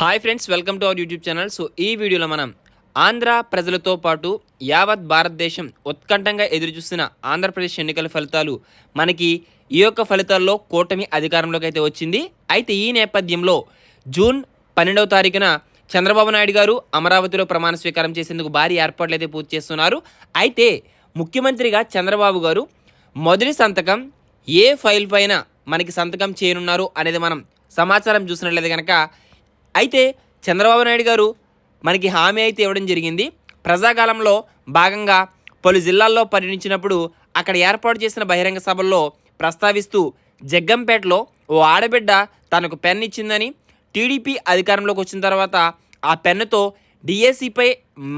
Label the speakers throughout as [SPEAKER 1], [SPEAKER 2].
[SPEAKER 1] Hi friends welcome to our YouTube channel so ఈ వీడియోలో మనం ఆంధ్ర ప్రజలతో పాటు యావత్ భారతదేశం ఉత్కంఠంగా ఎదురుచూస్తున్న ఆంధ్రప్రదేశ్ ఎన్నికల ఫలితాలు మనకి ఈ యొక్క ఫలితాల్లో కూటమి అధికారంలోకి అయితే వచ్చింది. అయితే ఈ నేపథ్యంలో జూన్ పన్నెండవ తారీఖున చంద్రబాబు నాయుడు గారు అమరావతిలో ప్రమాణ స్వీకారం చేసేందుకు భారీ ఏర్పాట్లు అయితే పూర్తి చేస్తున్నారు. అయితే ముఖ్యమంత్రిగా చంద్రబాబు గారు మొదటి సంతకం ఏ ఫైల్ పైన మనకి సంతకం చేయనున్నారు అనేది మనం సమాచారం చూసినట్లయితే కనుక అయితే చంద్రబాబు నాయుడు గారు మనకి హామీ అయితే ఇవ్వడం జరిగింది. ప్రజాకాలంలో భాగంగా పలు జిల్లాల్లో పర్యటించినప్పుడు అక్కడ ఏర్పాటు చేసిన బహిరంగ సభల్లో ప్రస్తావిస్తూ జగ్గంపేటలో ఓ ఆడబిడ్డ తనకు పెన్ ఇచ్చిందని టీడీపీ అధికారంలోకి వచ్చిన తర్వాత ఆ పెన్నుతో డిఎస్సిపై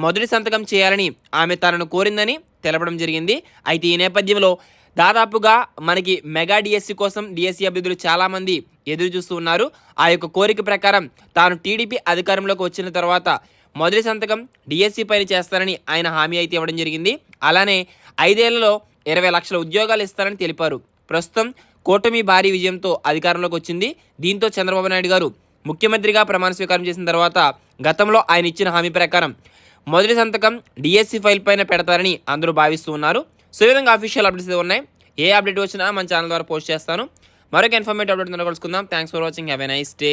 [SPEAKER 1] మొదటి సంతకం చేయాలని ఆమె తనను కోరిందని తెలపడం జరిగింది. అయితే ఈ నేపథ్యంలో దాదాపుగా మనకి మెగా డిఎస్సి కోసం డిఎస్సి అభ్యర్థులు చాలామంది ఎదురు చూస్తూ ఉన్నారు. ఆ యొక్క కోరిక ప్రకారం తాను టీడీపీ అధికారంలోకి వచ్చిన తర్వాత మొదటి సంతకం డిఎస్సి పైన చేస్తారని ఆయన హామీ అయితే ఇవ్వడం జరిగింది. అలానే ఐదేళ్ళలో ఇరవై లక్షల ఉద్యోగాలు ఇస్తారని తెలిపారు. ప్రస్తుతం కూటమి భారీ విజయంతో అధికారంలోకి వచ్చింది. దీంతో చంద్రబాబు నాయుడు గారు ముఖ్యమంత్రిగా ప్రమాణ స్వీకారం చేసిన తర్వాత గతంలో ఆయన ఇచ్చిన హామీ ప్రకారం మొదటి సంతకం డిఎస్సి ఫైల్ పైన పెడతారని అందరూ భావిస్తూ ఉన్నారు. సో ఈ విధంగా అఫీషియల్ అప్డేట్స్ ఉన్నాయి. ఏ అప్డేట్ వచ్చినా మన ఛానల్ ద్వారా పోస్ట్ చేస్తాను. మరొక ఇన్ఫర్మేటివ్ అప్డేట్ కలుసుకుందాం thanks for watching have a nice day